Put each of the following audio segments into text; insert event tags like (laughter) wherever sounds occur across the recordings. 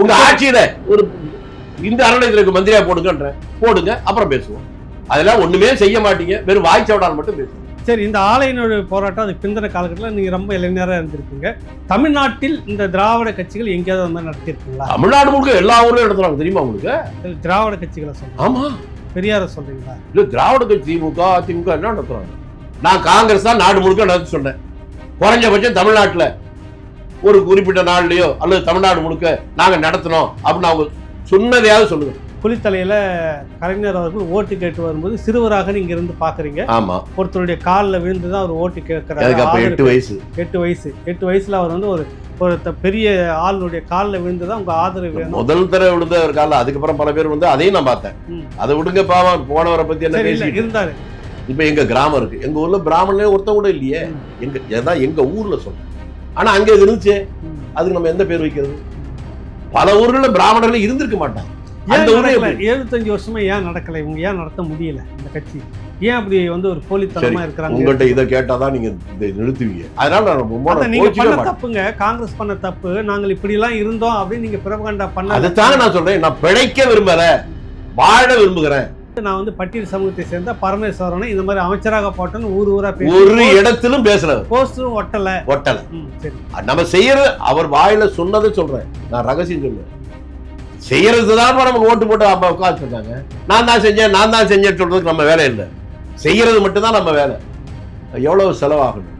உங்க ஆட்சியில ஒரு இந்த அறநிலையத்துறைக்கு மந்திரியா போடுங்கன்ற. போடுங்க அப்புறம் பேசுவோம். அதெல்லாம் ஒண்ணுமே செய்ய மாட்டீங்க. வெறும் வாய்ச்சவடால் மட்டும் பேசுவோம். சரி இந்த ஆலையினுடைய போராட்டம் அது பிந்தின காலகட்டத்தில் நீங்க ரொம்ப இளைஞராக இருந்திருக்கீங்க. தமிழ்நாட்டில் இந்த திராவிட கட்சிகள் எங்கேயாவது மாதிரி நடத்தியிருக்கீங்களா? தமிழ்நாடு முழுக்க எல்லா ஊர்லயும் நடத்துறாங்க. தெரியுமா உங்களுக்கு? திராவிட கட்சிகளை சொல்றேன் ஆமா. பெரியார சொல்றீங்களா? இல்ல திராவிட கட்சி திமுக அதிமுக என்ன நடத்துறாங்க. நான் காங்கிரஸ் தான் நாடு முழுக்க நடத்த சொன்னேன். குறைஞ்சபட்சம் தமிழ்நாட்டுல. ஒரு குறிப்பிட்ட நாள்லயோ அல்லது தமிழ்நாடு முழுக்க நாங்க நடத்தினோம் அப்படின்னு அவங்க சொன்னதையாவது சொல்லுங்க. குளித்தலையில கலைஞர் அவர்கள் ஓட்டு கேட்டு வரும்போது சிறுவராக நீங்க இருந்து பாக்குறீங்க. ஆமா. ஒருத்தருடைய காலில் விழுந்து தான் அவர் ஓட்டு கேட்கிறாரு. எட்டு வயசு. எட்டு வயசு. எட்டு வயசுல அவர் வந்து ஒரு ஒரு பெரிய ஆளுடைய காலில் விழுந்து தான் உங்க ஆதரவு வேணும். முதல் தடவை விழுந்த ஒரு கால அதுக்கப்புறம் பல பேர் வந்து அதையும் நான் பார்த்தேன். அதை விடுங்க பாவம் போனவரை பத்தி என்ன பேசி இருந்தாரு. இப்ப எங்க கிராமம் இருக்கு. எங்க ஊர்ல பிராமணனே ஒருத்தன் கூட இல்லையே. எங்க ஏதான் எங்க ஊர்ல சொல்றேன். ஆனா அங்க இது இருந்துச்சு. அதுக்கு நம்ம எந்த பேர் வைக்கிறது? பல ஊர்கள்ல பிராமணர்கள் இருந்திருக்க மாட்டாங்க. அந்த எழுபத்தஞ்சு வருஷமா ஏன் நடக்கல? இவங்க ஏன் நடத்த முடியல இந்த கட்சி? ஏன் அப்படி வந்து ஒரு போலித்தனமா இருக்கிறாங்க? உங்கள்கிட்ட இதை கேட்டாதான் நீங்க இதை நிறுத்துவீங்க. அதனால நான் நீங்க பண்ண. தப்புங்க. காங்கிரஸ் பண்ண தப்பு. நாங்கள் இப்படி எல்லாம் இருந்தோம் அப்படின்னு நீங்க பிரபகண்டா பண்ண அதுதாங்க நான் சொல்றேன். நான் பிழைக்க விரும்பல. வாழ விரும்புகிறேன். நான் வந்து பட்டியல் சமூகத்தை சேர்ந்த பரமேஸ்வரனை இந்த மாதிரி அமைச்சராக போட்டேன்னு ஊர் ஊரா ஒரு இடத்திலும் பேசுறது போஸ்டரும் ஒட்டல. ஒட்டல. சரி. நம்ம செய்யறது அவர் வாயில சொன்னதை சொல்றேன். நான் ரகசியம் சொல்லுவேன். செய்யறது தான் நமக்கு ஓட்டு போட்டு அப்ப உட்காந்து சொன்னாங்க நான் தான் செஞ்சேன் நான் தான் செஞ்சேன்னு சொல்றதுக்கு நம்ம வேலை இல்லை. செய்யறது மட்டும்தான் நம்ம வேலை. எவ்வளவு செலவாகணும்?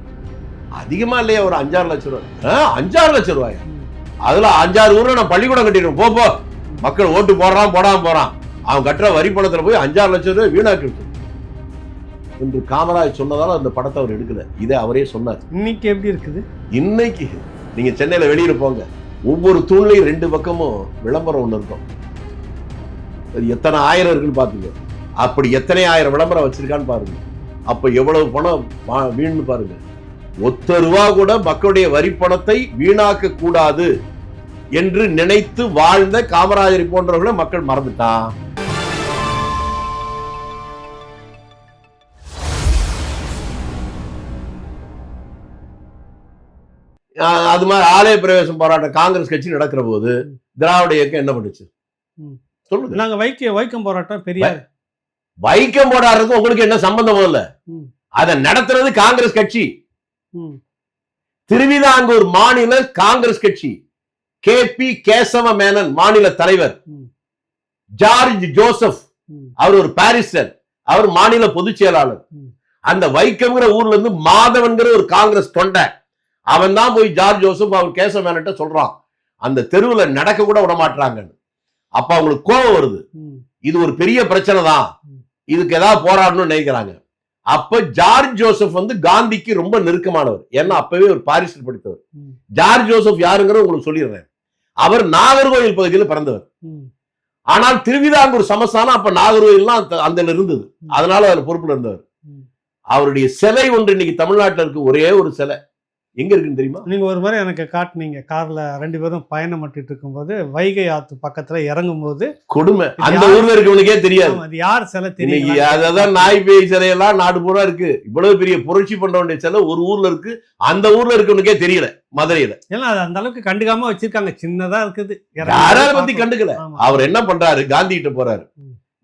அதிகமா இல்லையா ஒரு அஞ்சாறு லட்சம் ரூபாய் அஞ்சாறு லட்சம் ரூபாய். அதுல அஞ்சாறு ஊர்ல நான் பள்ளிக்கூடம் கட்டிடுவேன் போ போ. மக்கள் ஓட்டு போடுறான் போடாம போறான். அவன் கட்டுற வரி பணத்துல போய் அஞ்சாறு லட்சம் ரூபாய் வீணாக்கி என்று காமராஜ் சொன்னதால அந்த படத்தை அவர் எடுக்கல. இதை அவரே சொன்னார். இன்னைக்கு எப்படி இருக்குது? இன்னைக்கு நீங்க சென்னையில வெளியில போங்க. ஒவ்வொரு தூண்லையும் ரெண்டு பக்கமும் விளம்பரம் ஒண்ணு இருக்கும். எத்தனை ஆயிரம் இருக்குன்னு பாத்துங்க. அப்படி எத்தனை ஆயிரம் விளம்பரம் வச்சிருக்கான்னு பாருங்க. அப்ப எவ்வளவு பணம் வா- வீண்னு பாருங்க. ஒத்த ரூபா கூட மக்களுடைய வரி பணத்தை வீணாக்க கூடாது என்று நினைத்து வாழ்ந்த காமராஜரை போன்றவர்களை மக்கள் மறந்துட்டான் அது மாதிரி ஆலய பிரவேசம் போராட்டம் காங்கிரஸ் கட்சி நடக்கிற போது திராவிட இயக்கம் என்ன பண்ணுச்சு. சொல்லுங்க. நாங்க வைக்க வைக்கம் போராட்டம் பெரியார். வைக்கம் போராடுறதுக்கு உங்களுக்கு என்ன சம்பந்தம் இல்ல. அதை நடத்துறது காங்கிரஸ் கட்சி. திருவிதாங்கூர் மாநில காங்கிரஸ் கட்சி. கே. பி. கேசவ மேனன் மாநில தலைவர். George Joseph. அவர் ஒரு பாரிஸ்டர் அவர் மாநில பொதுச் செயலாளர். அந்த வைக்கம்ங்கிற ஊர்ல இருந்து மாதவன்கிற ஒரு காங்கிரஸ் தொண்டை. அவன் தான் போய் ஜார்ஜ் ஜோசப் அவர் கேசவ மேனன்ட்ட சொல்றான் அந்த தெருவுல நடக்க கூட விட மாட்டாங்கன்னு அப்ப அவங்களுக்கு கோபம் வருது. இது ஒரு பெரிய பிரச்சனை தான். இதுக்கு ஏதாவது போராடணும்னு நினைக்கிறாங்க. அப்ப ஜார்ஜ் ஜோசப் வந்து காந்திக்கு ரொம்ப நெருக்கமானவர். ஏன்னா அப்பவே ஒரு பாரிஸ்டர் படித்தவர். ஜார்ஜ் ஜோசப் யாருங்கிற உங்களுக்கு சொல்லிடுறேன். அவர் நாகர்கோயில் பகுதியில் பிறந்தவர். ஆனால் திருவிதாங்கூர் சமஸ்தானம் அப்ப நாகர்கோயில்லாம் அந்த- இருந்தது. அதனால அவர் பொறுப்புல இருந்தவர். அவருடைய சிலை ஒன்று இன்னைக்கு தமிழ்நாட்டுல இருக்கு. ஒரே ஒரு சிலை. எங்க இருக்குன்னு தெரியுமா? நீங்க ஒரு முறை எனக்கு காட்டுனீங்க. கார்ல ரெண்டு பேரும் பயணம் பண்ணிட்டு இருக்கும்போது வைகை ஆத்து பக்கத்துல இறங்கும் போது கொடுமை அந்த? ஊர்ல இருக்கவனுக்கே தெரியாது. அது யார் சிலை தெரியும் அதான் நாய் பேய் சிலையெல்லாம் நாடு பூரா இருக்கு. இவ்வளவு பெரிய புரட்சி பண்ண வேண்டிய சிலை ஒரு ஊர்ல இருக்கு. அந்த ஊர்ல இருக்கவனுக்கே தெரியல மதுரையில. ஏன்னா அது அந்த அளவுக்கு கண்டுக்காம வச்சிருக்காங்க. சின்னதா இருக்குது. யாராவது. பத்தி கண்டுக்கல. அவர் என்ன பண்றாரு? காந்தி கிட்ட போறாரு.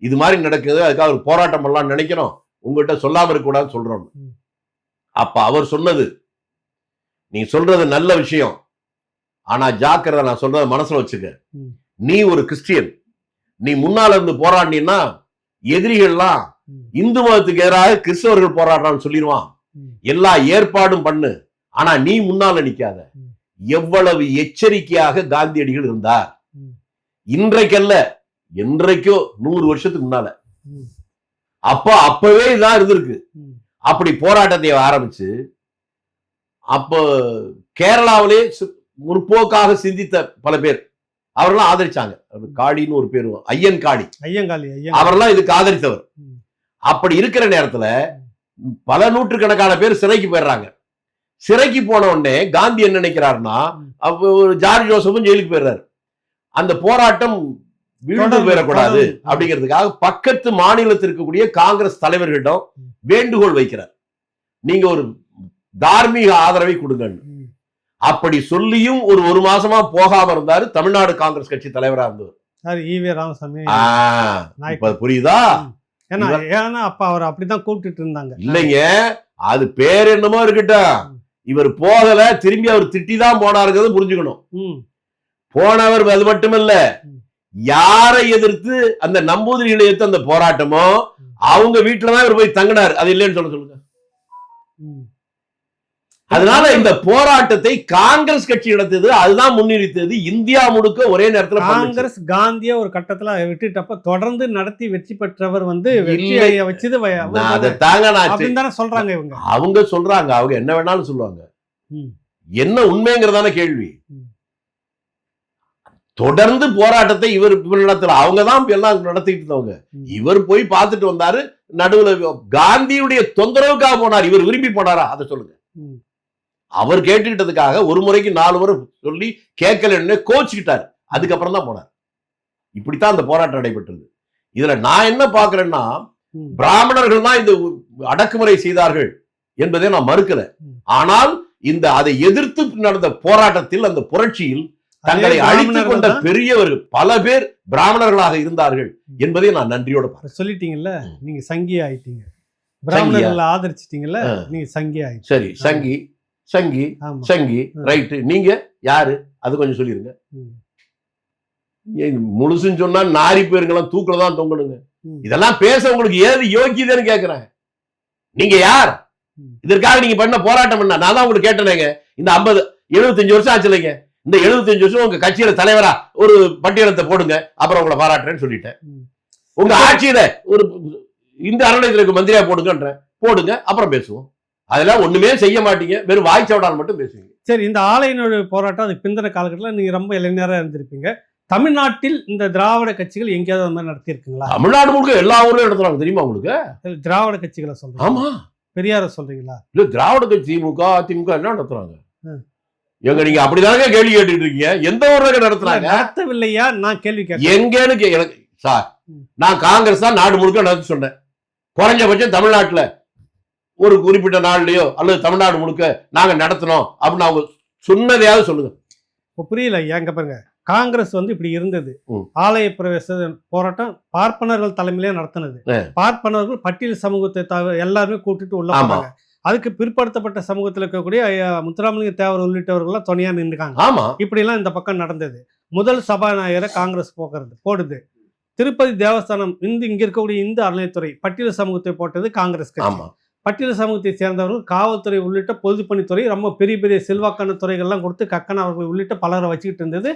இது மாதிரி நடக்குது. அதுக்காக ஒரு போராட்டம் பண்ணலாம் நினைக்கிறோம். உங்ககிட்ட சொல்லாம இருக்க கூடாதுன்னு சொல்றோம். அப்ப அவர் சொன்னது நீ சொல்றது நல்ல விஷயம். ஆனா ஜாக்கிரதை நான் சொல்றத மனசுல வச்சுக்க. நீ ஒரு கிறிஸ்டியன். நீ முன்னால இருந்து போராடினா எதிரிகள்லாம் இந்து மதத்துக்கு எதிராக கிறிஸ்தவர்கள் போராடுறான்னு சொல்லிடுவான். எல்லா ஏற்பாடும் பண்ணு. ஆனா நீ முன்னால நிக்காத. எவ்வளவு எச்சரிக்கையாக காந்தியடிகள் இருந்தார். இன்றைக்கல்ல என்றைக்கோ நூறு வருஷத்துக்கு முன்னால. அப்ப அப்பவே இதான் இருந்திருக்கு. அப்படி போராட்டத்தை ஆரம்பிச்சு அப்போ கேரளாவிலே முற்போக்காக சிந்தித்த பல பேர். அவரெல்லாம் ஆதரிச்சாங்க. காடின்னு ஒரு பேர் ஐயன் காடி. ஐயங்காளி ஐயங்காளி. அவரெல்லாம் இதுக்கு ஆதரித்தவர். அப்படி இருக்கிற நேரத்துல பல நூற்றுக்கணக்கான பேர் சிறைக்கு போயிடுறாங்க. சிறைக்கு போன உடனே காந்தி என்ன நினைக்கிறாருன்னா ஜார்ஜ் ஜோசப்பும் ஜெயிலுக்கு போயிடுறாரு. அந்த போராட்டம் வீழ்ந்து போயிடக்கூடாது. அப்படிங்கிறதுக்காக பக்கத்து மாநிலத்தில் இருக்கக்கூடிய காங்கிரஸ் தலைவர்களிடம். வேண்டுகோள் வைக்கிறார். நீங்க ஒரு தார்மீக ஆதரவை கொடுங்கன்னு ம், அப்படி சொல்லியும் ஒரு ஒரு மாசமா போகாம இருந்தாரு தமிழ்நாடு காங்கிரஸ் கட்சி தலைவரா இருந்தவர். ராமசாமி. புரியுதா? ஏன்னா அப்ப அவர் அப்படிதான் கூப்பிட்டுட்டு இருந்தாங்க. இல்லைங்க அது பேர் என்னமோ இருக்கட்டும். இவர் போகல திரும்பி அவர் திட்டி தான் போனாருங்கிறது புரிஞ்சுக்கணும். போனவர் அது மட்டுமல்ல. யாரை எதிர்த்து அந்த நம்பூதிரிகளை எதிர்த்து அந்த போராட்டமோ அவங்க வீட்டுலதான் இவர் போய் தங்கினார். அது இல்லைன்னு சொல்ல சொல்லுங்க. அதனால இந்த போராட்டத்தை காங்கிரஸ் கட்சி நடத்தியது அதுதான் முன்னிறுத்தது இந்தியா முழுக்க ஒரே நேரத்துல. காங்கிரஸ் காந்திய ஒரு கட்டத்துல விட்டுட்டப்ப தொடர்ந்து நடத்தி வெற்றி பெற்றவர் வந்து. வெற்றியை வச்சது. அதை தாங்க சொல்றாங்க இவங்க அவங்க சொல்றாங்க அவங்க என்ன வேணாலும் சொல்லுவாங்க. என்ன உண்மைங்கிறதான கேள்வி. தொடர்ந்து போராட்டத்தை இவர் நடத்தல அவங்க தான் எல்லாம் நடத்திட்டு இருந்தவங்க. இவர் போய் பார்த்துட்டு வந்தாரு நடுவுல காந்தியுடைய தொந்தரவுக்காக போனார் இவர் விரும்பி போனாரா அதை சொல்லுங்க. அவர் கேட்டுக்கிட்டதுக்காக ஒரு முறைக்கு நாலு முறை சொல்லி கேட்கலன்னு கோச்சுக்கிட்டாரு அதுக்கப்புறம் தான் போனார் இப்படித்தான் அந்த போராட்டம் நடைபெற்றது இதுல நான் என்ன பாக்குறேன்னா. பிராமணர்கள் தான் இந்த அடக்குமுறை செய்தார்கள் என்பதை நான் மறுக்கல. ஆனால் இந்த அதை எதிர்த்து நடந்த போராட்டத்தில் அந்த புரட்சியில் தங்களை அதே அழித்துக் கொண்ட பிராமணர்கள் தான் பெரியவர் பல பேர் பிராமணர்களாக இருந்தார்கள் என்பதை நான் நன்றியோட. சொல்லிட்டீங்கல்ல. நீங்க சங்கி ஆயிட்டீங்க பிராமணர்களை ஆதரிச்சிட்டீங்கல்ல. நீங்க சங்கி ஆயிட்டீங்க சரி சங்கி சங்கி சங்கி. ரைட்டு. நீங்க யாரு? அது கொஞ்சம் சொல்லிருங்க. முழுசுன்னு சொன்னா நாரி பேருங்கெல்லாம் தூக்கில தான் தொங்கணுங்க. இதெல்லாம் பேச உங்களுக்கு ஏது யோக்கியதுன்னு கேக்குறேன். நீங்க யார். இதற்காக நீங்க பண்ண போராட்டம் என்ன? நான் தான் உங்களுக்கு கேட்டேனேங்க. இந்த 50 75 வருஷம் ஆச்சு இல்லைங்க இந்த 75 வருஷம் உங்க கட்சியில தலைவரா ஒரு பட்டியலத்தை போடுங்க. அப்புறம் உங்களை பாராட்டுறேன்னு சொல்லிட்டேன். உங்க ஆட்சியில ஒரு இந்த அறநிலையத்துக்கு மந்திரியா போடுங்கன்றேன். போடுங்க அப்புறம் பேசுவோம். அதெல்லாம் ஒண்ணுமே செய்ய மாட்டீங்க. வெறும் வாய்ச்சவடால் மட்டும் பேசுவீங்க. சரி இந்த ஆலையினுடைய போராட்டம் அதுக்கு பிந்தின காலகட்டத்தில் நீங்க ரொம்ப இளைஞரா இருந்திருப்பீங்க. தமிழ்நாட்டில் இந்த திராவிட கட்சிகள் எங்கேயாவது அந்த மாதிரி நடத்தியிருக்குங்களா? தமிழ்நாடு முழுக்க எல்லா ஊர்லயும் நடத்துறாங்க. தெரியுமா உங்களுக்கு? திராவிட கட்சிகளை சொல்றீங்க ஆமா. பெரியார சொல்றீங்களா? இல்ல திராவிட கட்சி திமுக அதிமுக என்ன நடத்துறாங்க. எங்க நீங்க அப்படிதானங்க கேள்வி கேட்டுட்டு இருக்கீங்க? எந்த ஊர்ல நடத்துறாங்க? நடத்தவில்லையா? நான் கேள்வி கேட்டேன் எங்கன்னு எனக்கு சார். நான் காங்கிரஸ் தான் நாடு முழுக்க நடத்த சொன்னேன். குறைஞ்சபட்சம் தமிழ்நாட்டுல. ஒரு குறிப்பிட்ட நாள்லயோ அல்லது தமிழ்நாடு முழுக்க நாங்க நடத்தினோம் அப்படின்னு அவங்க சொன்னதையாவது சொல்லுங்க. இப்போ புரியல இங்க பாருங்க. காங்கிரஸ் வந்து இப்படி இருந்தது. ஆலய பிரவேச போராட்டம் பார்ப்பனர்கள் தலைமையிலே நடத்தினது. பார்ப்பனர்கள் பட்டியல் சமூகத்தை தவிர எல்லாருமே கூட்டிட்டு உள்ள. போனாங்க. அதுக்கு பிற்படுத்தப்பட்ட சமூகத்தில் இருக்கக்கூடிய முத்துராமலிங்க தேவர் உள்ளிட்டவர்கள்லாம் துணையா நின்றுக்காங்க. ஆமா. இப்படிலாம் இந்த பக்கம் நடந்தது. முதல் சபாநாயகரை காங்கிரஸ் போக்குறது போடுது. திருப்பதி தேவஸ்தானம் இந்த இங்க இருக்கக்கூடிய இந்து அறநிலைத்துறை பட்டியல் சமூகத்தை போட்டது காங்கிரஸ் கட்சி. பட்டியல் சமூகத்தை சேர்ந்தவர்கள் காவல்துறை உள்ளிட்ட பொதுப்பணித்துறை ரொம்ப பெரிய பெரிய செல்வாக்கான துறைகள்லாம் கொடுத்து கக்கன் அவர்கள் உள்ளிட்ட பலரை வச்சுக்கிட்டு இருந்தது.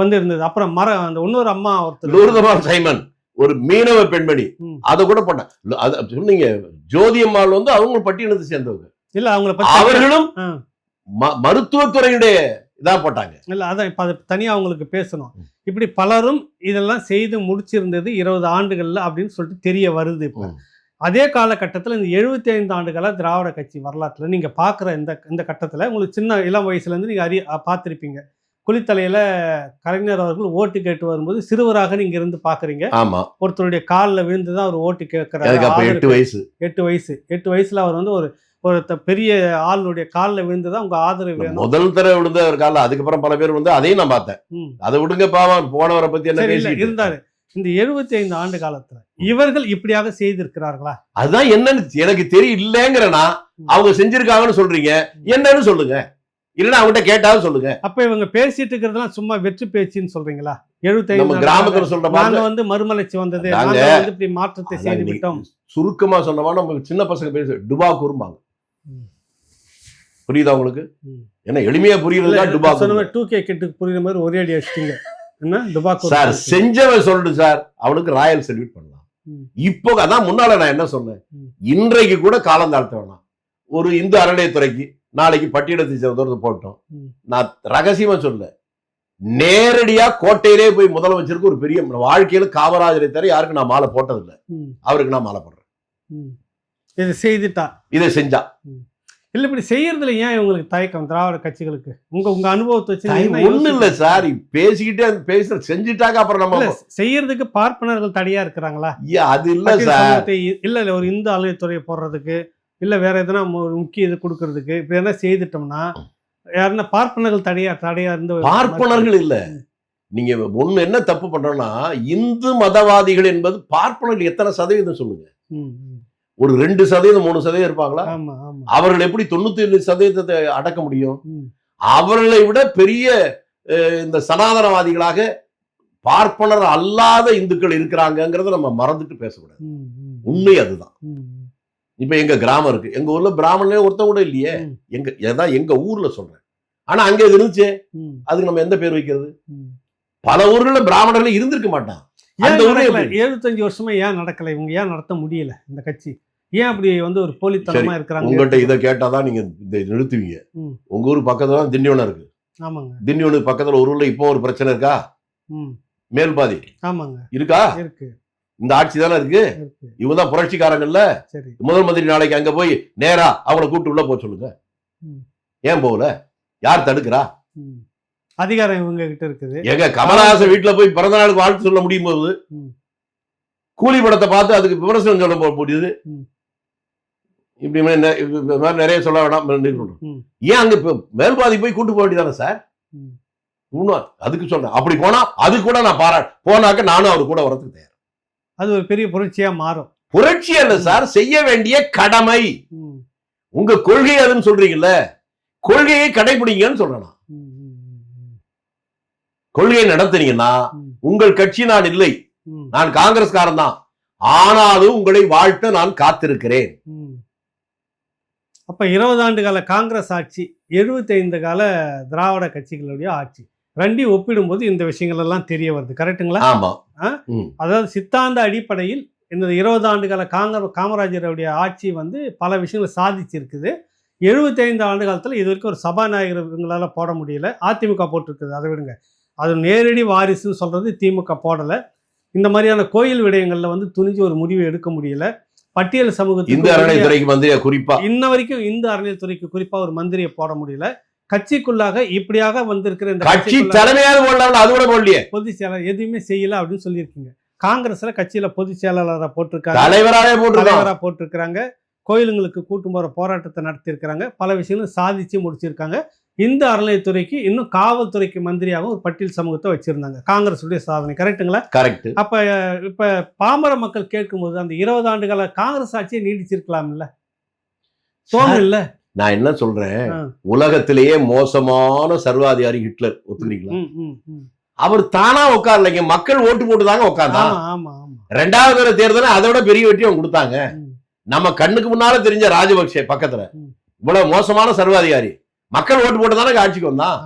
வந்து இருந்தது அப்புறம் மர அந்த இன்னொரு அம்மா ஒருத்தர் சைமன் ஒரு மீனவ பெண்மணி. அதை கூட பண்ண அது சொன்னீங்க ஜோதியம்மாள் வந்து அவங்க பட்டியலத்தை சேர்ந்தவங்க இல்ல அவங்கள அவர்களும் மருத்துவத்துறையுடைய இதா போட்டாங்க இல்ல அதான் இப்ப அதை தனியா அவங்களுக்கு பேசணும். இப்படி பலரும் இதெல்லாம் செய்து முடிச்சிருந்தது இருபது ஆண்டுகள்ல அப்படின்னு சொல்லிட்டு தெரிய வருது இப்போ. அதே காலகட்டத்தில் இந்த 75 ஐந்து ஆண்டுகளா திராவிட கட்சி வரலாற்றுல நீங்க பார்க்குற இந்த இந்த கட்டத்துல உங்களுக்கு சின்ன இளம் வயசுல இருந்து நீங்க அறி பார்த்திருப்பீங்க குளித்தலையில கலைஞர் அவர்கள் ஓட்டு கேட்டு வரும்போது சிறுவராக நீங்க இருந்து பாக்குறீங்க. ஆமா. ஒருத்தருடைய காலில் விழுந்து தான் அவர் ஓட்டு கேட்கிறாரு எட்டு வயசு. எட்டு வயசு. எட்டு வயசுல அவர் வந்து ஒரு ஒரு பெரிய ஆளுடைய காலில் விழுந்து தான் உங்க ஆதரவு வேணும். முதல் தடவை விழுந்த ஒரு கால அதுக்கப்புறம் பல பேர் வந்து அதையும் நான் பார்த்தேன். அதை விடுங்க பாவம் போனவரை பத்தி என்ன இருந்தாரு. இந்த 75 ஐந்து ஆண்டு காலத்துல இவர்கள் இப்படியாக செய்திருக்கிறார்களா? அதுதான் என்னன்னு எனக்கு தெரியலங்கிறனா? அவங்க செஞ்சிருக்காங்கன்னு சொல்றீங்க. என்னன்னு சொல்லுங்க. இல்லைன்னா அவங்ககிட்ட கேட்டாலும் சொல்லுங்க. அப்ப இவங்க பேசிட்டு இருக்கிறதெல்லாம் சும்மா வெற்றி பேச்சுன்னு சொல்றீங்களா? 75 நம்ம ஆண்டு கிராமத்துல சொல்ற நாங்க வந்து மறுமலர்ச்சி வந்தது நாங்க- நாங்க வந்து இப்படி மாற்றத்தை செய்து விட்டோம். சுருக்கமா சொன்னமா நம்ம சின்ன பசங்க பேச டுபா குறும்பாங்க. புரியுதா உங்களுக்கு? ம். ஏன்னா எளிமையா புரியுறதுக்கா டுபா சொன்ன டூ கே கிட்டுக்கு புரியுற மாதிரி ஒரே அடி அடிச்சிட்டீங்க. என்ன சார். செஞ்சவன் சொல்லிட்டு சார் அவனுக்கு ராயல் சல்யூட் பண்ணலாம். இப்போ அதான் முன்னால நான் என்ன சொன்னேன். இன்றைக்கு கூட காலம் தாழ்த்த வேணாம் ஒரு இந்து அறநிலையத்துறைக்கு நாளைக்கு பட்டியலத்தை சேர்ந்தோர்ந்து போட்டோம். நான் ரகசியமா சொல்ல நேரடியா கோட்டையிலே போய் முதலமைச்சருக்கு ஒரு பெரிய வாழ்க்கையில காமராஜரை தவிர யாருக்கு நான் மாலை போட்டதில்லை. அவருக்கு நான் மாலை போடுறேன். இது செய்துட்டா? இதை செஞ்சா. இல்ல இப்படி செய்யறதுல ஏன் இவங்களுக்கு தயக்கம் திராவிட கட்சிகளுக்கு? உங்க உங்க அனுபவத்தை வச்சு ஒண்ணு இல்ல? சார். பேசிக்கிட்டே பேசுற செஞ்சுட்டாக்க அப்புறம் நம்ம செய்யறதுக்கு பார்ப்பனர்கள் தடையா இருக்கிறாங்களா? அது இல்ல சார். இல்ல இல்ல ஒரு இந்து அலைத்துறையை போடுறதுக்கு இல்ல வேற எதனா முக்கிய இது கொடுக்கறதுக்கு இப்படி என்ன செய்துட்டோம்னா யாருன்னா பார்ப்பனர்கள் தடையா தடையா இருந்து பார்ப்பனர்கள் இல்ல. நீங்க ஒண்ணு என்ன தப்பு பண்றோம்னா இந்து மதவாதிகள் என்பது பார்ப்பனர்கள் எத்தனை சதவீதம் சொல்லுங்க. ஒரு ரெண்டு சதவீதம் மூணு சதவீதம் இருப்பாங்களா? அவர்கள் எப்படி தொண்ணூத்தி ஏழு சதவீதத்தை அடக்க முடியும்? அவர்களை விட பெரிய இந்த சனாதனவாதிகளாக பார்ப்பனர் அல்லாத இந்துக்கள் இருக்கிறாங்கங்கிறத நம்ம மறந்துட்டு பேசக்கூடாது. உண்மை அதுதான். இப்ப எங்க கிராமம் இருக்கு. எங்க ஊர்ல பிராமணனே ஒருத்தன் கூட இல்லையே. எங்க ஏதான் எங்க ஊர்ல சொல்றேன். ஆனா அங்க இது இருந்துச்சு? அதுக்கு நம்ம எந்த பேர் வைக்கிறது. பல ஊர்கள்ல பிராமணர்கள் இருந்திருக்க மாட்டான் ஏன் நடக்கல? எழுபத்தஞ்சு வருஷமா ஏன் நடக்கல? இவங்க ஏன் நடத்த முடியல இந்த கட்சி? ஏன் அப்படி வந்து ஒரு போலித்தனமா இருக்கிறாங்க? உங்கள்கிட்ட இதை கேட்டாதான் நீங்க இதை நிறுத்துவீங்க. உங்க ஊர் பக்கத்துல தான் திண்டிவனம் இருக்கு. ஆமாங்க. திண்டிவனுக்கு பக்கத்துல ஒரு ஊர்ல இப்போ ஒரு பிரச்சனை இருக்கா? ம். மேல்பாதி ஆமாங்க. இருக்கா? இருக்கு. இந்த ஆட்சி தானே இருக்கு? இவங்க தான் புரட்சிக்காரங்கல்ல சரி. முதல் மந்திரி நாளைக்கு அங்க போய் நேரா அவங்கள கூட்டு உள்ள போக சொல்லுங்க. ஏன் போகல? யார் தடுக்கிறா. அதிகாரம் இவங்க கிட்ட இருக்குது. எங்க கமலஹாசன் வீட்டுல போய் பிறந்த நாளுக்கு வாழ்த்து சொல்ல முடியும் போது. கூலி படத்தை பார்த்து அதுக்கு விமர்சனம் சொல்ல முடியுது. இப்படி மாதிரி நிறைய சொல்ல வேணாம். ஏன் அங்க மேல்பாதி போய் கூட்டு போக வேண்டியதானே சார். இன்னும் அதுக்கு சொல்றேன். அப்படி போனா அது கூட நான் பாரா போனாக்க நானும் அவர் கூட வரதுக்கு தயார். அது ஒரு பெரிய புரட்சியா மாறும். புரட்சி அல்ல சார் செய்ய வேண்டிய கடமை. உங்க கொள்கை அதுன்னு சொல்றீங்கல்ல கொள்கையை கடைபிடிங்கன்னு சொல்றேன் கொள்கையை நடத்துனீங்கன்னா. உங்கள் கட்சி நான் இல்லை. நான் காங்கிரஸ்காரன் தான். ஆனாலும் உங்களை வாழ்த்த நான் காத்திருக்கிறேன். அப்ப இருபது ஆண்டு கால காங்கிரஸ் ஆட்சி 75 கால திராவிட கட்சிகளுடைய ஆட்சி. ரெண்டையும் ஒப்பிடும்போது இந்த விஷயங்கள் எல்லாம் தெரிய வருது. கரெக்ட்டுங்களா? ஆமா. அதாவது சித்தாந்த அடிப்படையில் இந்த இருபது ஆண்டு கால காங்கிர காமராஜருடைய ஆட்சி வந்து பல விஷயங்களை சாதிச்சிருக்குது. 75 ஆண்டு காலத்தில் இது வரைக்கும் ஒரு சபாநாயகர் இவங்களால போட முடியல. அதிமுக போட்டிருக்குது. அதை விடுங்க. அது நேரடி வாரிசுன்னு சொல்றது திமுக போடலை. இந்த மாதிரியான கோயில் விடயங்களில் வந்து துணிஞ்சு ஒரு முடிவு எடுக்க முடியல. பட்டியல் இந்து சமூகத்துக்கு அறநிலைத்துறைக்கு மந்திரியா குறிப்பா? இன்ன வரைக்கும் இந்து அறநிலையத்துறைக்கு குறிப்பா ஒரு மந்திரியை போட முடியல. கட்சிக்குள்ளாக இப்படியாக வந்திருக்கிற இந்த கட்சி தலைமையாக போடலாம் அது கூட போடலையே. பொதுச் செயலாளர் எதுவுமே செய்யல அப்படின்னு சொல்லியிருக்கீங்க. காங்கிரஸ்ல கட்சியில பொதுச் செயலாளராக போட்டிருக்காங்க. போட்டிருக்கான் தலைவராக போட்டிருக்கிறாங்க. கோயிலுங்களுக்கு கூட்டும் போற போராட்டத்தை நடத்தியிருக்கிறாங்க. பல விஷயங்களும் சாதிச்சு முடிச்சிருக்காங்க. இந்து அறநிலையத்துறைக்கு இன்னும் காவல்துறைக்கு மந்திரியாகவும் ஒரு பட்டியல் சமூகத்தை வச்சிருந்தாங்க. காங்கிரஸுடைய சாதனை கரெக்ட்டுங்களா? கரெக்ட் அப்ப இப்ப பாமர மக்கள் கேட்கும்போது அந்த இருபது ஆண்டு கால காங்கிரஸ் ஆட்சியை நீடிச்சிருக்கலாம் இல்ல நான் என்ன சொல்றேன். உலகத்திலேயே மோசமான சர்வாதிகாரி ஹிட்லர் ஒத்துக்கிறீங்களா. அவர் தானா உட்காரலைங்க. மக்கள் ஓட்டு போட்டு தாங்க உட்கார்ந்தான். ஆமா ஆமா ஆமா. ரெண்டாவது தடவை தேர்தல் அதை விட பெரிய வெற்றி அவங்க கொடுத்தாங்க. நம்ம கண்ணுக்கு முன்னால தெரிஞ்ச ராஜபக்சே பக்கத்துல. இவ்வளவு மோசமான சர்வாதிகாரி. மக்கள் ஓட்டு போட்டு தானே ஆட்சிக்கு வந்தான்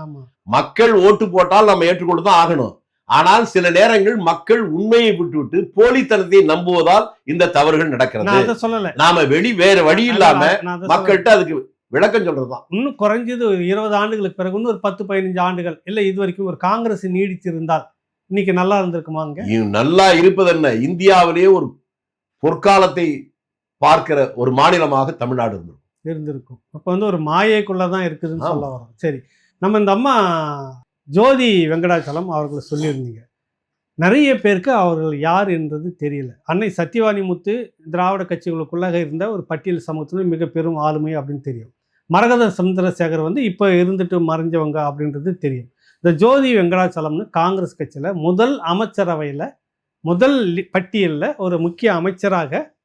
மக்கள் ஓட்டு போட்டால் நம்ம ஏற்றுக்கொண்டு தான் ஆகணும். ஆனால் சில நேரங்கள் மக்கள் உண்மையை விட்டுவிட்டு போலித்தனத்தை நம்புவதால் இந்த தவறுகள் நடக்கிறது. நாம வெளி வேற வழி இல்லாம. மக்கள்கிட்ட அதுக்கு விளக்கம் சொல்றதுதான். இன்னும் குறைஞ்சது ஒரு இருபது ஆண்டுகளுக்கு பிறகு இன்னும் ஒரு பத்து பதினஞ்சு ஆண்டுகள் இல்லை இது வரைக்கும் ஒரு காங்கிரஸ் நீடிச்சிருந்தால் இன்னைக்கு நல்லா இருந்திருக்குமாங்க நல்லா இருப்பது என்ன? இந்தியாவிலேயே ஒரு பொற்காலத்தை பார்க்கிற ஒரு மாநிலமாக தமிழ்நாடு இருந்தது இருந்திருக்கும். அப்போ வந்து ஒரு மாயைக்குள்ள தான் இருக்குதுன்னு. சொல்ல வரோம். சரி. நம்ம இந்த அம்மா ஜோதி வெங்கடாச்சலம் அவர்களை சொல்லியிருந்தீங்க. நிறைய பேருக்கு அவர்கள் யார் என்றது தெரியல. அன்னை சத்தியவாணி முத்து திராவிட கட்சிகளுக்குள்ளாக இருந்த ஒரு பட்டியல் சமூகத்தில் மிக பெரும் ஆளுமை அப்படின்னு தெரியும். மரகத சந்திரசேகர் வந்து இப்போ இருந்துட்டு மறைஞ்சவங்க அப்படின்றது தெரியும். இந்த ஜோதி வெங்கடாச்சலம்னு காங்கிரஸ் கட்சியில் முதல் அமைச்சரவையில் முதல் பட்டியலில் ஒரு முக்கிய அமைச்சராக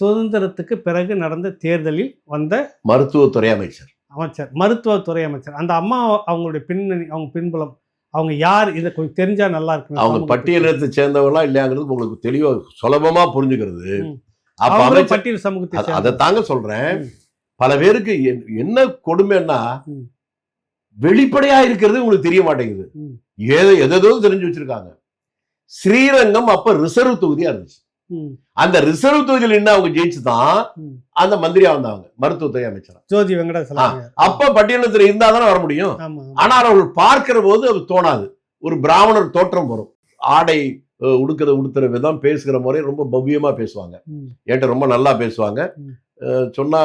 சுதந்திரத்துக்கு பிறகு நடந்த தேர்தலில் வந்த மருத்துவத்துறை அமைச்சர். அமைச்சர் மருத்துவத்துறை அமைச்சர். அந்த அம்மா அவங்களுடைய பின்னணி அவங்க பின்புலம் அவங்க யார் இதை கொஞ்சம் தெரிஞ்சா நல்லா இருக்கும். அவங்க பட்டியலினத்தை சேர்ந்தவங்களா இல்லையாங்கிறது உங்களுக்கு தெளிவா சுலபமா புரிஞ்சுக்கிறது. அப்ப பட்டியல் சமூகத்தை அத- தாங்க சொல்றேன். பல பேருக்கு என்- என்ன கொடுமைன்னா. வெளிப்படையா இருக்கிறது உங்களுக்கு தெரிய மாட்டேங்குது. ஏதோ எதோ தெரிஞ்சு வச்சிருக்காங்க. ஸ்ரீரங்கம் அப்ப ரிசர்வ் தொகுதியா இருந்துச்சு. அந்த ரிசர்வ் தொகுதியில் நின்று அவங்க ஜெயிச்சு தான் ம். அந்த மந்திரியா வந்தாங்க. மருத்துவத்துறை அமைச்சரா. ஜோதி வெங்கடாச்சலம் அப்ப பட்டியலத்துல இருந்தா தானே வர முடியும். ஆனால் அவர்கள் பார்க்கிற போது அது தோணாது. ஒரு பிராமணர் தோற்றம் வரும். ஆடை உடுக்கிற உடுத்துற விதம் பேசுகிற முறை ரொம்ப பவ்யமா பேசுவாங்க. என்கிட்ட ரொம்ப நல்லா பேசுவாங்க. சொன்னா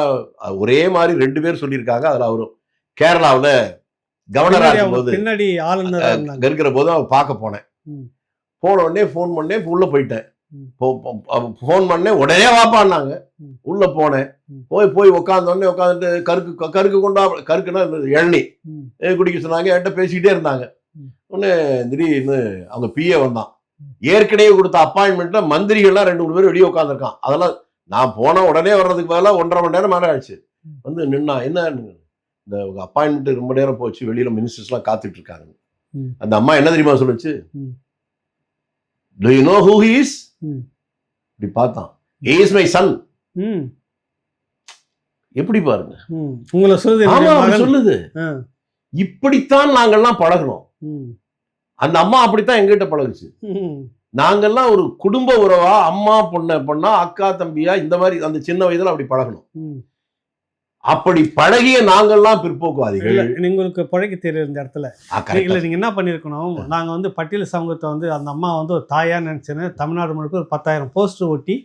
ஒரே மாதிரி ரெண்டு பேர் சொல்லியிருக்காங்க. அதுல அவரும் கேரளாவுல கவர்னரா இருக்கும்போது பின்னாடி இருக்கிற போது அவன் பார்க்க போனேன். போன உடனே ஃபோன் பண்ணேன் இப்ப உள்ள போயிட்டேன். ஃபோன் பண்ணேன் உடனே வாப்பான்னாங்க. உள்ள போனேன். போய் போய் உட்காந்த உடனே உட்காந்துட்டு கருக்கு கருக்கு கொண்டா கருக்குன்னா இளநி குடிக்க சொன்னாங்க என்கிட்ட பேசிக்கிட்டே இருந்தாங்க. உடனே திடீர்னு அவங்க பிஏ வந்தான். ஏற்கனவே கொடுத்த அப்பாயின்மெண்ட்ல மந்திரிகள்லாம் ரெண்டு மூணு பேர் வெளியே உட்காந்துருக்கான் அதெல்லாம் நான் போன உடனே வர்றதுக்கு பதிலாக ஒன்றரை மணி நேரம் மேலே ம். வந்து நின்னா என்ன இந்த அப்பாயின்மெண்ட் ரொம்ப நேரம் போச்சு வெளியில மினிஸ்டர்ஸ்லாம் காத்துட்டு இருக்காங்க. அந்த அம்மா என்ன தெரியுமா சொல்லுச்சு. Do you know who he's. இப்படி பார்த்தான். Is மை சன் ம். எப்படி பாருங்க? உங்களை சொல்லுது. சொல்லுது இப்படித்தான் நாங்கெல்லாம் பழகணும் அந்த அம்மா அப்படித்தான் எங்கிட்ட பழகுச்சு. ம், நாங்கெல்லாம் ஒரு குடும்ப உறவா அம்மா பொண்ண பொண்ணா அக்கா தம்பியா இந்த மாதிரி அந்த சின்ன வயதுல அப்படி பழகணும். அப்படி பழகிய நாங்கெல்லாம் இல்ல பிற்போக்குவாதிகள் உங்களுக்கு பழக்க தெரியும் இந்த இடத்துல. இல்ல ஆ. நீங்க என்ன பண்ணிருக்கணும்? நாங்க வந்து பட்டியல் சமூகத்தை வந்து அந்த அம்மா வந்து ஒரு தாயா நினைச்சேன்னு தமிழ்நாடு முழுக்க ஒரு பத்தாயிரம் போஸ்டர் ஒட்டி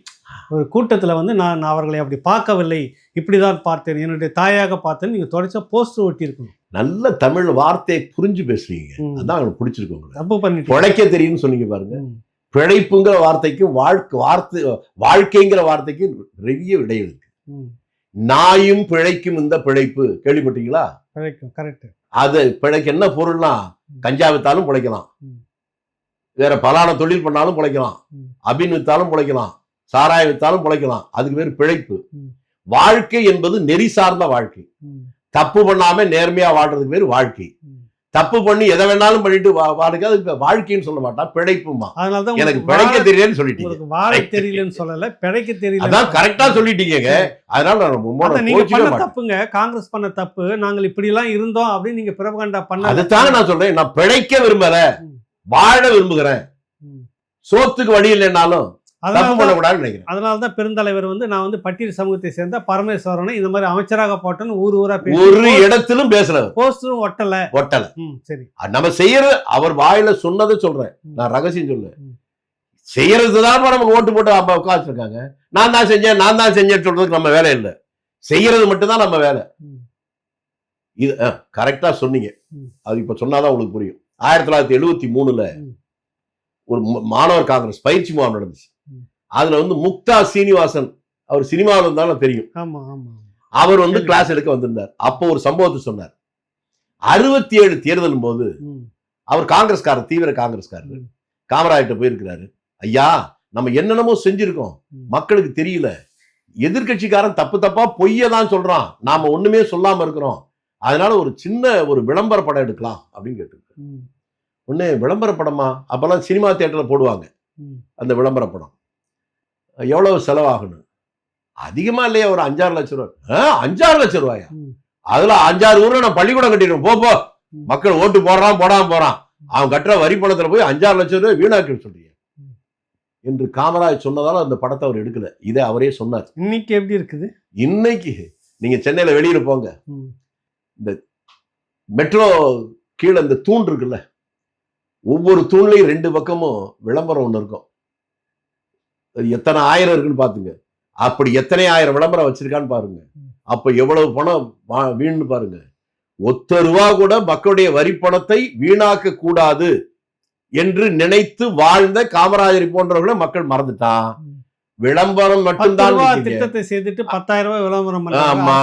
ஒரு கூட்டத்துல வந்து நான் அவர்களை அப்படி பார்க்கவில்லை. இப்படிதான் பார்த்தேன். என்னுடைய தாயாக பார்த்தேன். நீங்க தொடச்சா போஸ்டர் ஒட்டி இருக்கணும் நல்ல தமிழ் வார்த்தையை புரிஞ்சு பேசுறீங்க. அதான் எனக்கு பிடிச்சிருக்கு தப்பு பண்ணிட்டு பிழைக்க தெரியும்னு சொன்னீங்க பாருங்க. பிழைப்புங்கிற வார்த்தைக்கும் வாழ்க்கை வார்த்தை வாழ்க்கைங்கிற வார்த்தைக்கும் பெரிய இடையில் இருக்கு. ம். நாயும் பிழைக்கும் இந்த பிழைப்பு. கேள்விப்பட்டீங்களா கரெக்ட் கரெக்ட் அது பிழைக்கு என்ன பொருள்னா கஞ்சா வித்தாலும் பிழைக்கலாம். வேற பலான தொழில் பண்ணாலும் பிழைக்கலாம். அபின் வித்தாலும் பிழைக்கலாம். சாராய வித்தாலும் பிழைக்கலாம். அதுக்கு பேர் பிழைப்பு. வாழ்க்கை என்பது நெறி சார்ந்த வாழ்க்கை. தப்பு பண்ணாம நேர்மையா வாழ்றதுக்கு பேர் வாழ்க்கை. தப்பு பண்ணி எதை வேணாலும் பண்ணிட்டு வா- வாழுங்க அதுக்கு பேர் வாழ்க்கைன்னு சொல்ல மாட்டான் பிழைப்புமா. அதனாலதான் எனக்கு பிழைக்க தெரியலன்னு சொல்லிட்டீங்க. வாழ (laughs) தெரியலன்னு சொல்லல பிழைக்க தெரியல அதான் கரெக்டா சொல்லிட்டீங்க அதனால நான் நீங்க பண்ண தப்புங்க காங்கிரஸ் பண்ண தப்பு நாங்கள் இப்படி எல்லாம் இருந்தோம் அப்படின்னு நீங்க பிரபகண்டா பண்ண அதுதாங்க நான் சொல்றேன். நான் பிழைக்க விரும்பல. வாழ விரும்புகிறேன். சோத்துக்கு வழி இல்லைன்னாலும் தப்பு பண்ணக்கூடாதுன்னு நினைக்கிறேன் அதனாலதான் பெருந்தலைவர் வந்து நான் வந்து பட்டியல் சமூகத்தை சேர்ந்த பரமேஸ்வரனை இந்த மாதிரி அமைச்சராக போட்டேன்னு ஊர் ஊரா ஒரு இடத்திலும் பேசல போஸ்டரும் ஒட்டல ஒட்டல சரி நம்ம செய்யறது அவர் வாயில சொன்னதை சொல்றேன். நான் ரகசியம் சொல்ல ம். செய்யறது தான் நமக்கு ஓட்டு போட்டு அப்ப உட்காந்துருக்காங்க நான் தான் செஞ்சேன் நான் தான் செஞ்சேன்னு சொல்றதுக்கு நம்ம வேலை இல்லை செய்யறது மட்டும்தான் நம்ம வேலை. இது கரெக்டா சொன்னீங்க. அது இப்ப சொன்னாதான் உங்களுக்கு புரியும் ஆயிரத்தி தொள்ளாயிரத்தி எழுபத்தி மூணுல. ஒரு மாணவர் காங்கிரஸ் பயிற்சி முகாம் நடந்துச்சு. அதுல வந்து முக்தா சீனிவாசன் அவர் சினிமாவில் இருந்தாலும் தெரியும். அவர் வந்து. கிளாஸ் எடுக்க வந்திருந்தார். அப்போ ஒரு சம்பவத்தை சொன்னார். அறுபத்தி ஏழு தேர்தலும் போது அவர் காங்கிரஸ்காரர் தீவிர காங்கிரஸ்காரர். ம். காமராஜ்கிட்ட போயிருக்கிறாரு. ஐயா நம்ம என்னென்னமோ செஞ்சிருக்கோம். மக்களுக்கு தெரியல. எதிர்க்கட்சிக்காரன் தப்பு தப்பா பொய்ய தான் சொல்றான். நாம ஒண்ணுமே சொல்லாம இருக்கிறோம். அதனால ஒரு சின்ன ஒரு விளம்பர படம் எடுக்கலாம். அப்படின்னு கேட்டு ம், ஒண்ணு விளம்பர படமா? அப்பெல்லாம் சினிமா தியேட்டர்ல போடுவாங்க. அந்த விளம்பர படம். எவ்வளவு செலவாகணும் அதிகமா இல்லையா ஒரு அஞ்சாறு லட்சம் ரூபாய் அஞ்சாறு லட்சம் ரூபாயா. அதுல அஞ்சாறு ஊர்ல நான் பள்ளிக்கூடம் கட்டிடுவேன் போ போ. மக்கள் ஓட்டு போடுறான் போடாம போறான். அவன் கட்டுற வரி பணத்துல போய் அஞ்சாறு லட்சம் ரூபாய் வீணாக்க சொல்றீங்க. என்று காமராஜ் சொன்னதால அந்த படத்தை அவர் எடுக்கல. இதை அவரே சொன்னார். இன்னைக்கு எப்படி இருக்குது? இன்னைக்கு நீங்க சென்னையில வெளியில போங்க. ம், மெட்ரோ கீழே இந்த தூண் இருக்குல்ல ஒவ்வொரு தூண்லையும் ரெண்டு பக்கமும் விளம்பரம் ஒண்ணு இருக்கும். எத்தனை ஆயிரம் இருக்குன்னு பாத்துங்க அப்படி எத்தனை ஆயிரம் விளம்பரம் வச்சிருக்கான்னு பாருங்க அப்ப எவ்வளவு பணம் வா- வீண்னு பாருங்க ஒத்த ரூபா கூட மக்களுடைய வரி பணத்தை வீணாக்க கூடாது என்று நினைத்து வாழ்ந்த காமராஜரை போன்றவர்களை மக்கள் மறந்துட்டான். விளம்பரம் மட்டும்தான். திட்டத்தை செய்துட்டு பத்தாயிரம் ரூபாய் விளம்பரம் ஆமா.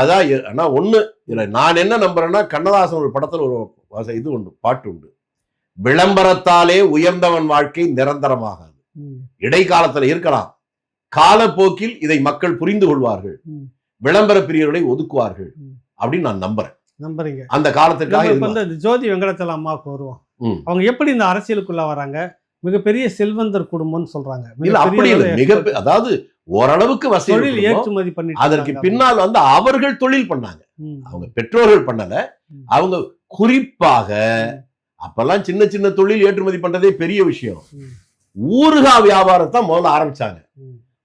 அதான் ஆனா ஒண்ணு இதுல நான் என்ன நம்புறேன்னா கண்ணதாசன் ஒரு படத்துல ஒரு இது உண்டு பாட்டு உண்டு விளம்பரத்தாலே உயர்ந்தவன் வாழ்க்கை நிரந்தரமாகாது இடைக்காலத்துல இருக்கலாம் காலப்போக்கில் இதை மக்கள் புரிந்து கொள்வார்கள். விளம்பர பிரியர்களை ஒதுக்குவார்கள். அப்படின்னு நான் நம்புறேன் நம்புறீங்க அந்த இது வந்து ஜோதி வெங்கடச்சல அம்மாவுக்கு வருவோம். அவங்க எப்படி இந்த அரசியலுக்குள்ள வராங்க மிகப்பெரிய செல்வந்தர் குடும்பம்னு சொல்றாங்க இல்ல அப்படி இல்லை மிக அதாவது ஓரளவுக்கு வசதி தொழில். ஏற்றுமதி பண்ணிட்டு அதற்கு. பின்னால் வந்து அவர்கள் தொழில் பண்ணாங்க அவங்க பெற்றோர்கள் பண்ணல. அவங்க குறிப்பாக. அப்பெல்லாம் சின்ன சின்ன தொழில் ஏற்றுமதி பண்றதே பெரிய விஷயம் ஊறுகா வியாபாரத்தை முதல்ல ஆரம்பிச்சாங்க.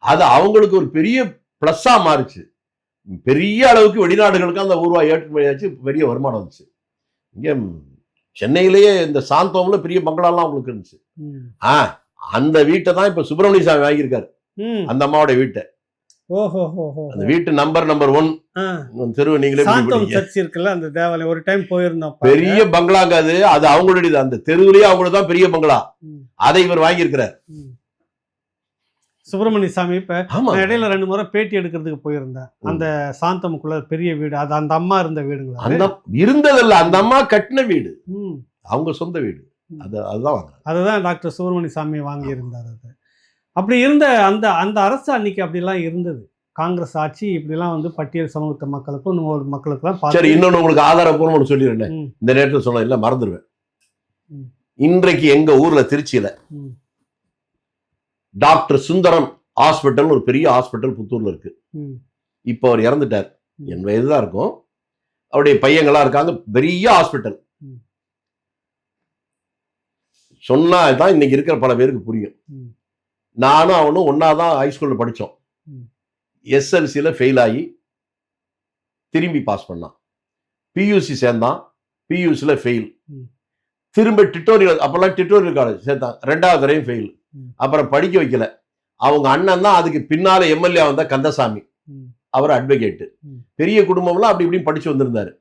அது அவங்களுக்கு ஒரு பெரிய பிளஸ்ஸா மாறுச்சு பெரிய அளவுக்கு வெளிநாடுகளுக்கு அந்த ஊர்வா ஏற்றுமதி ஆச்சு பெரிய வருமானம் வந்துச்சு இங்க சென்னையிலேயே இந்த சாந்தோம்ல பெரிய பங்களாலாம் அவங்களுக்கு இருந்துச்சு. ஆ அந்த வீட்டை தான் இப்ப சுப்பிரமணிய சாமி வாங்கியிருக்காரு. அந்த அம்மாவோட வீட்டை அந்த வீட்டு நம்பர் நம்பர் ஒன். தெருவு நீங்களே. சர்ச் இருக்குல்ல அந்த தேவாலயம். ஒரு டைம் போயிருந்தோம். பெரிய பங்களாங்க அது. அது அவங்களுடையது அந்த தெருவுலயே அவங்களுக்கு தான் பெரிய பங்களா. அதை இவர் வாங்கியிருக்கிறார். சுப்பிரமணிய சாமி இப்ப இடையில ரெண்டு முறை பேட்டி எடுக்கிறதுக்கு போயிருந்தேன். அந்த சாந்தமுக்குள்ள பெரிய வீடு. அது அந்த அம்மா இருந்த வீடுங்களா? அந்த இருந்ததல்ல. அந்த அம்மா கட்டின வீடு. அவங்க சொந்த வீடு. அது அதுதான் வாங்க அதுதான் டாக்டர் சுப்பிரமணிய சாமி வாங்கி இருந்தார் அது. அப்படி இருந்த அந்த அந்த அரசு அன்னைக்கு அப்படிலாம் இருந்தது. காங்கிரஸ் ஆட்சி இப்படிலாம் வந்து பட்டியல் சமூகத்த மக்களுக்கும் நூறு மக்களுக்கெல்லாம் சரி இன்னொன்னு உங்களுக்கு ஆதாரப்பூர்வம் ஒன்று சொல்லிடுறேன். இந்த நேரத்தில் சொன்ன இல்ல மறந்துடுவேன். இன்றைக்கு எங்க ஊர்ல திருச்சியில டாக்டர் சுந்தரம் ஹாஸ்பிட்டல் ஒரு பெரிய ஹாஸ்பிட்டல் புத்தூர்ல இருக்கு. இப்போ அவர் இறந்துட்டார். என் வயது தான் இருக்கும். அவருடைய பையங்களாம் இருக்காங்க. பெரிய ஹாஸ்பிட்டல். ம். சொன்னா தான் இன்னைக்கு இருக்கிற பல பேருக்கு புரியும். நானும் அவனும் ஒன்னா தான் ஹைஸ்கூல்ல படித்தோம். எஸ்எல்சியில் ஃபெயில் ஆகி திரும்பி பாஸ் பண்ணான் பியூசி சேர்ந்தான் பியூசியில் ஃபெயில். திரும்ப டிட்டோரியல் அப்போல்லாம் டிட்டோரியல் காலேஜ் சேர்த்தான் ரெண்டாவது தடவையும் ஃபெயில். அப்புறம் படிக்க வைக்கல அவங்க அண்ணன் தான் அதுக்கு பின்னால எம்எல்ஏ வந்த கந்தசாமி அவர் அட்வொகேட் ம். பெரிய குடும்பம்லாம் அப்படி இப்படின்னு படிச்சு வந்திருந்தாரு.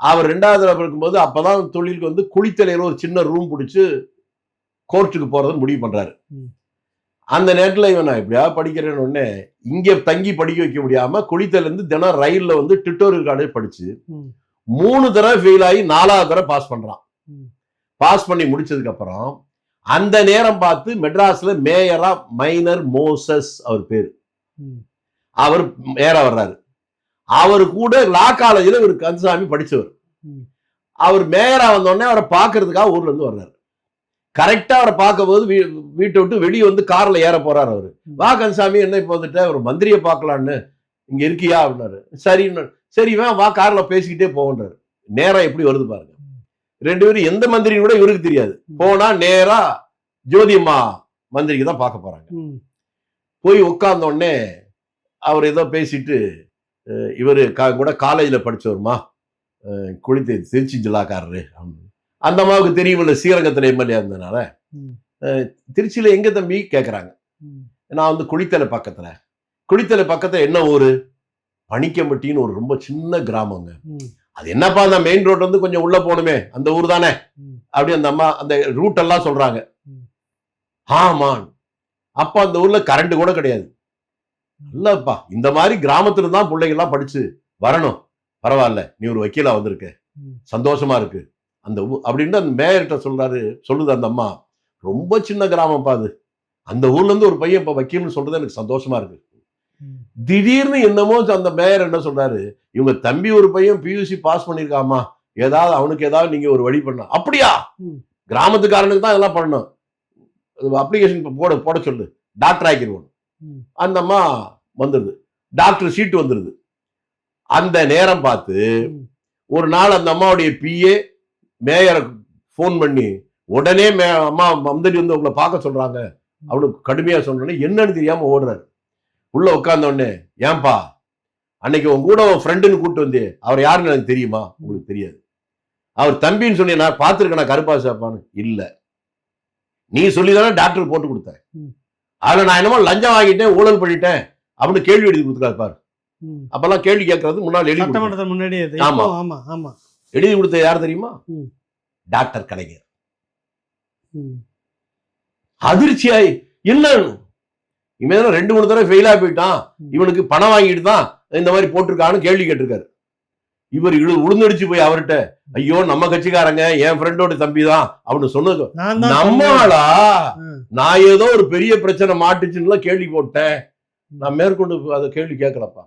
அவர் ரெண்டாவது தடவை இருக்கும்போது அப்பதான் தொழிலுக்கு வந்து குளித்தலையில ஒரு சின்ன ரூம் பிடிச்சு கோர்ட்டுக்கு போறதுன்னு முடிவு பண்றாரு ம். அந்த நேரத்துல இவன் நான் எப்படியாவது படிக்கிறேன்னு உடனே இங்க தங்கி படிக்க வைக்க முடியாம குளித்தல இருந்து தினம் ரயில்ல வந்து டிட்டோரியல் காலேஜ் படிச்சு ம். மூணு தடவை ஃபெயில் ஆகி நாலாவது தடவை பாஸ் பண்றான் ம். பாஸ் பண்ணி முடிச்சதுக்கு அப்புறம் அந்த நேரம் பார்த்து மெட்ராஸ்ல மேயரா மைனர் மோசஸ் அவர் பேர் அவர் மேயரா வர்றாரு அவர் கூட லா காலேஜில் இவர் கந்தசாமி படிச்சவர் ம். அவர் மேயரா வந்தோடனே அவரை பார்க்கறதுக்காக ஊர்ல இருந்து வர்றாரு கரெக்டா அவரை பார்க்கும்போது வீ வீட்டை விட்டு வெளியே வந்து கார்ல ஏற போறாரு அவரு. வா கந்தசாமி என்ன இப்போ வந்துட்ட? ஒரு மந்திரியை பார்க்கலான்னு இங்க இருக்கியா? அப்படின்னாரு. சரின்னு சரி வா வா கார்ல பேசிக்கிட்டே போகன்றாரு நேரம் எப்படி வருது பாருங்க. ரெண்டு பேரும் எந்த மந்திரின்னு கூட இவருக்கு தெரியாது. போனா நேரா ஜோதியம்மா மந்திரிக்கு தான் பார்க்க போறாங்க. போய் உட்கார்ந்த உடனே அவர் ஏதோ பேசிட்டு இவரு கா- கூட காலேஜில் படிச்சவருமா? அஹ், குளித்து திருச்சி ஜில்லாக்காரரு. அப்படின்னு. அந்த அம்மாவுக்கு தெரியுமில்ல ஸ்ரீரங்கத்தில் எம்எல்ஏ இருந்ததுனால திருச்சியில் எங்க தம்பி கேட்குறாங்க நான் வந்து குளித்தலை பக்கத்துல. குளித்தலை பக்கத்துல என்ன ஊரு? பணிக்கம்பட்டின்னு ஒரு ரொம்ப சின்ன கிராமங்க. அது என்னப்பா அந்த மெயின் ரோட் வந்து கொஞ்சம் உள்ள போகணுமே அந்த ஊர் தானே. அப்படி அந்த அம்மா அந்த ரூட் எல்லாம் சொல்றாங்க. ஆமான். அப்ப அந்த ஊர்ல கரண்ட் கூட கிடையாது. இல்லப்பா இந்த மாதிரி கிராமத்துல தான் பிள்ளைங்க எல்லாம் படிச்சு வரணும். பரவாயில்ல நீ ஒரு வக்கீலா வந்திருக்க. சந்தோஷமா இருக்கு. அந்த அப்படின்னு அந்த மேயர்கிட்ட சொல்றாரு சொல்லுது அந்த அம்மா ரொம்ப சின்ன கிராமம்ப்பா அது. அந்த ஊர்ல இருந்து ஒரு பையன் இப்ப வக்கீல்னு சொல்றது எனக்கு சந்தோஷமா இருக்கு. திடீர்னு என்னமோ அந்த மேயர் என்ன சொல்றாரு இவங்க தம்பி ஒரு பையன் பியூசி பாஸ் பண்ணிருக்காமா ஏதாவது அவனுக்கு ஏதாவது நீங்க ஒரு வழி பண்ண அப்படியா. கிராமத்துக்காரனுக்கு தான் இதெல்லாம் பண்ணணும். அப்ளிகேஷன் போட போட சொல்லு. டாக்டர் ஆக்கிடுவோம். அந்த அம்மா வந்துருது. டாக்டர் சீட் வந்துருது. அந்த நேரம் பார்த்து. ஒரு நாள் அந்த அம்மாவுடைய பிஏ மேயரை ஃபோன் பண்ணி உடனே மே அம்மா மந்தடி வந்து உங்களை பார்க்க சொல்றாங்க. அவனுக்கு கடுமையா சொன்னோடனே என்னன்னு தெரியாம ஓடுறாரு. உள்ள உட்கார்ந்த உடனே ஏன்பா அன்னைக்கு உன் கூட உன் ஃப்ரெண்டுன்னு கூப்பிட்டு வந்தே அவர் யாருன்னு எனக்கு தெரியுமா? உங்களுக்கு தெரியாது. அவர் தம்பின்னு சொன்னி நான் பார்த்துருக்கேன் கருப்பா சாப்பான்னு இல்ல. நீ சொல்லி தானே டாக்டர் போட்டு கொடுத்த ம். அதுல நான் என்னமோ லஞ்சம் வாங்கிட்டேன் ஊழல் பண்ணிட்டேன். அப்படின்னு கேள்வி எழுதி கொடுத்துருக்காரு பாரு. அப்பெல்லாம் கேள்வி கேட்கறது முன்னாள் எழுதி இது. ஆமா. ஆமா ஆமா. எழுதி கொடுத்தது யார் தெரியுமா. டாக்டர் கலைஞர். அதிர்ச்சியாய் என்ன? இவன் ரெண்டு மூணு தடவை ஃபெயிலா போயிட்டான். இவனுக்கு பணம் வாங்கிட்டு தான் இந்த மாதிரி போட்டிருக்கான்னு கேள்வி கேட்டிருக்காரு. இவர் இழு உளுந்தடிச்சு போய் அவர்கிட்ட ஐயோ நம்ம கட்சிக்காரங்க என் ஃப்ரெண்டோட தம்பி தான் அப்படின்னு சொன்னது. நம்மளா. நான் ஏதோ ஒரு பெரிய பிரச்சனை மாட்டுச்சுன்னு கேள்வி போட்டேன். நான் மேற்கொண்டு அதை கேள்வி கேட்கலப்பா.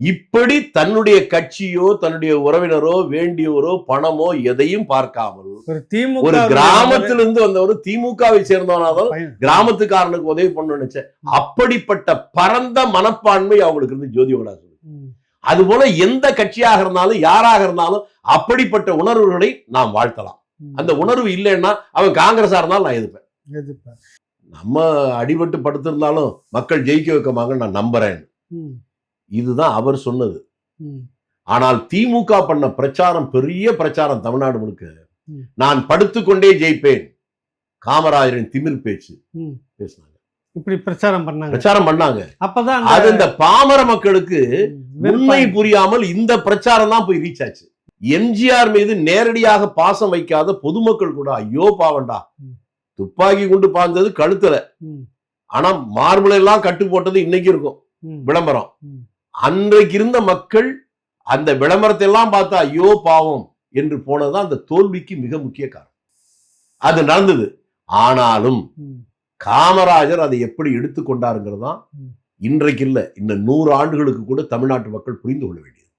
இப்படி தன்னுடைய கட்சியோ தன்னுடைய உறவினரோ வேண்டியவரோ பணமோ எதையும் பார்க்காமல் ஒரு கிராமத்திலிருந்து வந்தவர் திமுகவை சேர்ந்தவனாதான். கிராமத்துக்காரனுக்கு உதவி பண்ண நினைச்சேன். அப்படிப்பட்ட பரந்த மனப்பான்மை அவங்களுக்கு இருந்து ஜோதியோடா அது போல எந்த கட்சியாக இருந்தாலும் யாராக இருந்தாலும் அப்படிப்பட்ட உணர்வுகளை நாம் வாழ்த்தலாம். அந்த உணர்வு இல்லைன்னா அவன் காங்கிரஸா இருந்தாலும் நான் எதிர்ப்பேன். நம்ம அடிபட்டு படுத்திருந்தாலும் மக்கள் ஜெயிக்க வைக்கமாங்க நான் நம்புறேன். இதுதான் அவர் சொன்னது. ஆனால் திமுக பண்ண பிரச்சாரம் பெரிய பிரச்சாரம் தமிழ்நாடு முழுக்க. நான் படுத்துக்கொண்டே ஜெயிப்பேன். காமராஜரின் திமிர் பேச்சு. பேசினாங்க. இப்படி பிரச்சாரம் பண்ணாங்க. பிரச்சாரம் பண்ணாங்க. அப்பதான் அது இந்த பாமர மக்களுக்கு உண்மை புரியாமல் இந்த பிரச்சாரம் தான் போய் ரீச் ஆச்சு. எம்ஜிஆர் மீது நேரடியாக பாசம் வைக்காத பொதுமக்கள் கூட ஐயோ பாவண்டா. துப்பாக்கி கொண்டு பாய்ந்தது கழுத்துல. ஆனா மார்பிள் எல்லாம் கட்டு போட்டது இன்னைக்கு இருக்கும். விளம்பரம். அன்றைக்கு இருந்த மக்கள் அந்த விளம்பரத்தை எல்லாம் பார்த்தா ஐயோ பாவம் என்று போனதுதான் அந்த தோல்விக்கு மிக முக்கிய காரணம் அது நடந்தது ஆனாலும். காமராஜர் அதை எப்படி எடுத்துக்கொண்டாருங்கிறது தான். இன்றைக்கு இல்ல இந்த நூறு ஆண்டுகளுக்கு கூட தமிழ்நாட்டு மக்கள் புரிந்து கொள்ள வேண்டியது